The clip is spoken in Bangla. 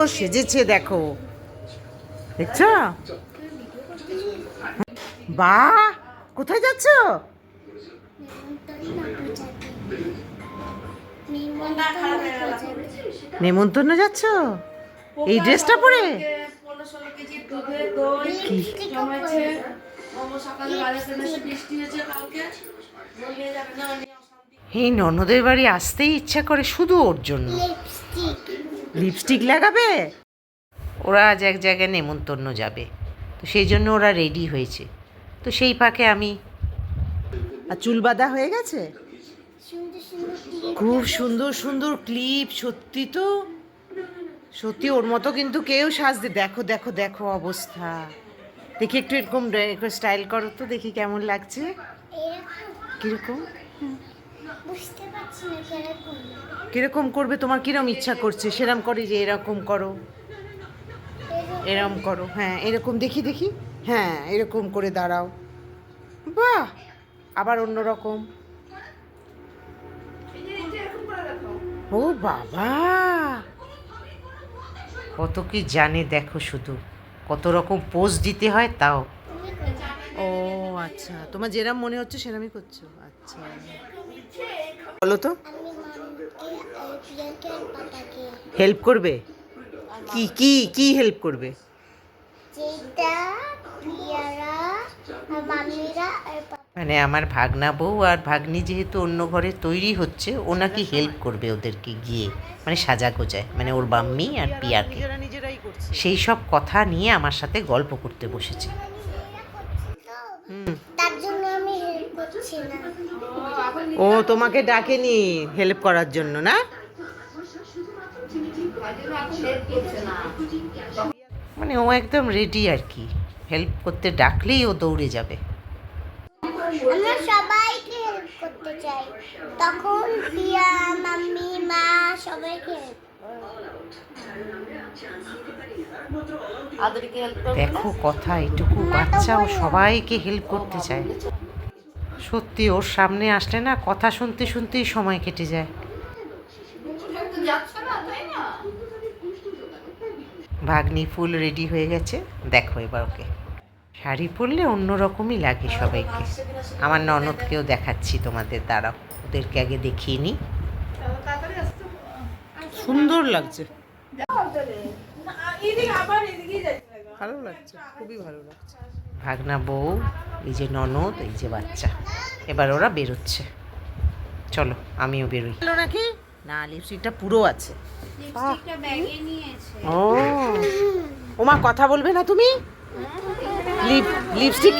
ও সেজেছে দেখো। দেখছ? বাহ কোথায় যাচ্ছ? নেমন্তন্ন যাচ্ছ? এই ড্রেসটা পরে? এই ননদের বাড়ি আসতেই ইচ্ছা করে শুধু ওর জন্য। লিপস্টিক লাগাবে? ওরা আজ এক জায়গায় নেমন্তন্ন যাবে। তো সেই জন্য ওরা রেডি হয়েছে। তো সেই পাকে আমি আর চুল বাঁধা হয়ে গেছে? খুব সুন্দর সুন্দর ক্লিপ সত্যি তো। সত্যি ওর মতো কিন্তু কেউ সাজতে দেখো দেখো দেখো অবস্থা। দেখি একটু এরকম স্টাইল করো তো দেখি কেমন লাগছে। কীরকম? বুঝতে পারছি না কীরকম কীরকম করবে তোমার কিরম ইচ্ছা করছে? সেরম করে যে এরকম করো। এরকম করো হ্যাঁ এরকম দেখি দেখি। হ্যাঁ এরকম করে দাঁড়াও। বাহ! আবার অন্য রকম ও বাবা! কত কি জানে দেখো শুধু। কত রকম পোজ দিতে হয় তাও। ও আচ্ছা। তোমার যেরম মনে হচ্ছে সেরমই করছ। আচ্ছা। বলো তো। হেল্প করবে? কি কি কি হেল্প করবে? মানে আমার ভাগনা বউ আর ভাগ্নি যেহেতু অন্য ঘরে তৈরি হচ্ছে, ও নাকি হেল্প করবে ওদেরকে গিয়ে মানে সাজা গোজায় মানে ওর বাম্মি আর পিয়াকে। সেই সব কথা নিয়ে আমার সাথে গল্প করতে বসেছে। হুম। তার জন্য আমি হেল্প করছি না ও তোমাকে ডাকেনি হেল্প করার জন্য না? মানে ও একদম রেডি আর কি। হেল্প করতে ডাকলেই ও দৌড়ে যাবে। আমরা সবাইকে হেল্প করতে চাই। তখন প্রিয়া মাম্মি মা সবাইকে help আদরিকে হেল্প করবে দেখো কথা এটুকু বাচ্চা ও সবাইকে হেল্প করতে চায়। সত্যি ওর সামনে আসলে না কথা শুনতে শুনতেই সময় কেটে যায়। ভাগ্নি ফুল রেডি হয়ে গেছে দেখো এবার ওকে। শাড়ি পরলে অন্যরকমই লাগে সবাইকে। আমার ননদকেও দেখাচ্ছি তোমাদের দ্বারা ওদেরকে আগে দেখিয়ে নিই সুন্দর লাগছে। ভালো লাগছে খুবই ভালো লাগছে। ভাগনা বউ এই যে ননদ এই যে বাচ্চা। এবার ওরা বেরোচ্ছে। চলো আমিও বেরোই। নাকি? না লিপস্টিকটা পুরো আছে। ও। ওমা কথা বলবে না তুমি? Lip lipstick